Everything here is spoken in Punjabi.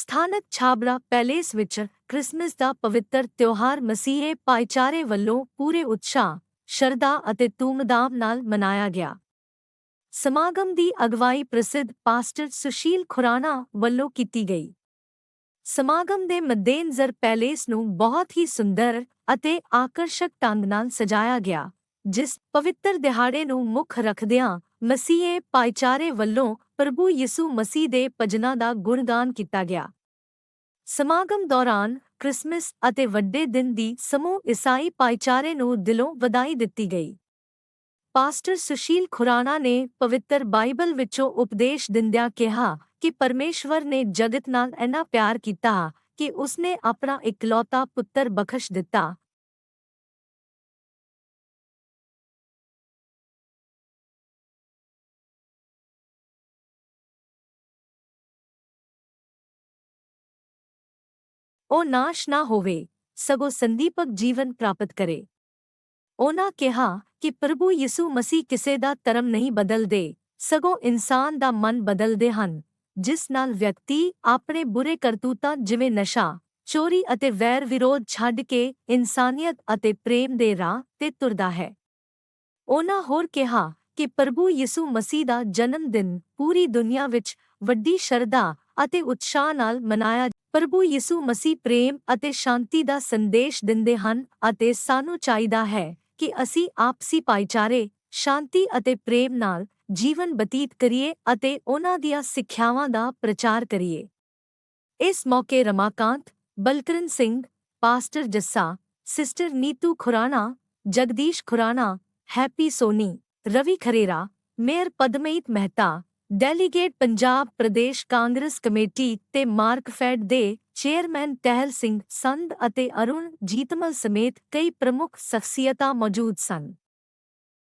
ਸਥਾਨਕ ਛਾਬੜਾ ਪੈਲੇਸ ਵਿੱਚ ਕ੍ਰਿਸਮਸ ਦਾ ਪਵਿੱਤਰ ਤਿਉਹਾਰ ਮਸੀਹੇ ਭਾਈਚਾਰੇ ਵੱਲੋਂ ਪੂਰੇ ਉਤਸ਼ਾਹ, ਸ਼ਰਧਾ ਅਤੇ ਧੂਮਧਾਮ ਨਾਲ ਮਨਾਇਆ ਗਿਆ। ਸਮਾਗਮ ਦੀ ਅਗਵਾਈ ਪ੍ਰਸਿੱਧ ਪਾਸਟਰ ਸੁਸ਼ੀਲ ਖੁਰਾਨਾ ਵੱਲੋਂ ਕੀਤੀ ਗਈ। ਸਮਾਗਮ ਦੇ ਮੱਦੇਨਜ਼ਰ ਪੈਲੇਸ ਨੂੰ ਬਹੁਤ ਹੀ ਸੁੰਦਰ ਅਤੇ ਆਕਰਸ਼ਕ ਢੰਗ ਨਾਲ ਸਜਾਇਆ ਗਿਆ, ਜਿਸ ਪਵਿੱਤਰ ਦਿਹਾੜੇ ਨੂੰ ਮੁੱਖ ਰੱਖਦਿਆਂ ਮਸੀਹੇ ਭਾਈਚਾਰੇ ਵੱਲੋਂ ਪ੍ਰਭੂ ਯਿਸੂ ਮਸੀਹ ਦੇ ਭਜਨਾਂ ਦਾ ਗੁਣਗਾਨ ਕੀਤਾ ਗਿਆ। ਸਮਾਗਮ ਦੌਰਾਨ ਕ੍ਰਿਸਮਸ ਅਤੇ ਵੱਡੇ ਦਿਨ ਦੀ ਸਮੂਹ ਈਸਾਈ ਭਾਈਚਾਰੇ ਨੂੰ ਦਿਲੋਂ ਵਧਾਈ ਦਿੱਤੀ ਗਈ। ਪਾਸਟਰ ਸੁਸ਼ੀਲ ਖੁਰਾਣਾ ਨੇ ਪਵਿੱਤਰ ਬਾਈਬਲ ਵਿੱਚੋਂ ਉਪਦੇਸ਼ ਦਿੰਦਿਆਂ ਕਿਹਾ ਕਿ ਪਰਮੇਸ਼ਵਰ ਨੇ ਜਗਤ ਨਾਲ ਇੰਨਾ ਪਿਆਰ ਕੀਤਾ ਕਿ ਉਸਨੇ ਆਪਣਾ ਇਕਲੌਤਾ ਪੁੱਤਰ ਬਖਸ਼ ਦਿੱਤਾ। ਉਹ ਨਾਸ਼ ਨਾ ਹੋਵੇ, ਸਗੋਂ ਸੰਦੀਪਕ ਜੀਵਨ ਪ੍ਰਾਪਤ ਕਰੇ। ਉਹਨਾਂ ਕਿਹਾ ਕਿ ਪ੍ਰਭੂ ਯਿਸੂ ਮਸੀਹ ਕਿਸੇ ਦਾ ਧਰਮ ਨਹੀਂ ਬਦਲਦੇ, ਸਗੋਂ ਇਨਸਾਨ ਦਾ ਮਨ ਬਦਲਦੇ ਹਨ, ਜਿਸ ਨਾਲ ਵਿਅਕਤੀ ਆਪਣੇ ਬੁਰੇ ਕਰਤੂਤਾਂ ਜਿਵੇਂ ਨਸ਼ਾ, ਚੋਰੀ ਅਤੇ ਵੈਰ ਵਿਰੋਧ ਛੱਡ ਕੇ ਇਨਸਾਨੀਅਤ ਅਤੇ ਪ੍ਰੇਮ ਦੇ ਰਾਹ ਤੇ ਤੁਰਦਾ ਹੈ। ਉਹਨਾਂ ਹੋਰ ਕਿਹਾ ਕਿ ਪ੍ਰਭੂ ਯਿਸੂ ਮਸੀਹ ਦਾ ਜਨਮ ਦਿਨ ਪੂਰੀ ਦੁਨੀਆ ਵਿੱਚ ਵੱਡੀ ਸ਼ਰਧਾ ਅਤੇ ਉਤਸ਼ਾਹ ਨਾਲ ਮਨਾਇਆ ਪ੍ਰਭੂ ਯਿਸੂ ਮਸੀਹ ਪ੍ਰੇਮ ਅਤੇ ਸ਼ਾਂਤੀ ਦਾ ਸੰਦੇਸ਼ ਦਿੰਦੇ ਹਨ ਅਤੇ ਸਾਨੂੰ ਚਾਹੀਦਾ ਹੈ ਕਿ ਅਸੀਂ ਆਪਸੀ ਭਾਈਚਾਰੇ, ਸ਼ਾਂਤੀ ਅਤੇ ਪ੍ਰੇਮ ਨਾਲ ਜੀਵਨ ਬਤੀਤ ਕਰੀਏ ਅਤੇ ਉਹਨਾਂ ਦੀਆਂ ਸਿੱਖਿਆਵਾਂ ਦਾ ਪ੍ਰਚਾਰ ਕਰੀਏ। ਇਸ ਮੌਕੇ Ramakant, Balkaran Singh, pastor Jassa, sister Neetu Khurana, Jagdish Khurana, Happy Soni, Ravi Kharera, mayor Padmait Mehta delegate Punjab Pradesh Congress committee ਤੇ ਮਾਰਕਫੈਡ ਦੇ ਚੇਅਰਮੈਨ ਟਹਿਲ ਸਿੰਘ ਸੰਧ ਅਤੇ ਅਰੁਣ ਜੀਤਮਲ ਸਮੇਤ ਕਈ ਪ੍ਰਮੁੱਖ ਸ਼ਖਸੀਅਤਾਂ ਮੌਜੂਦ ਸਨ।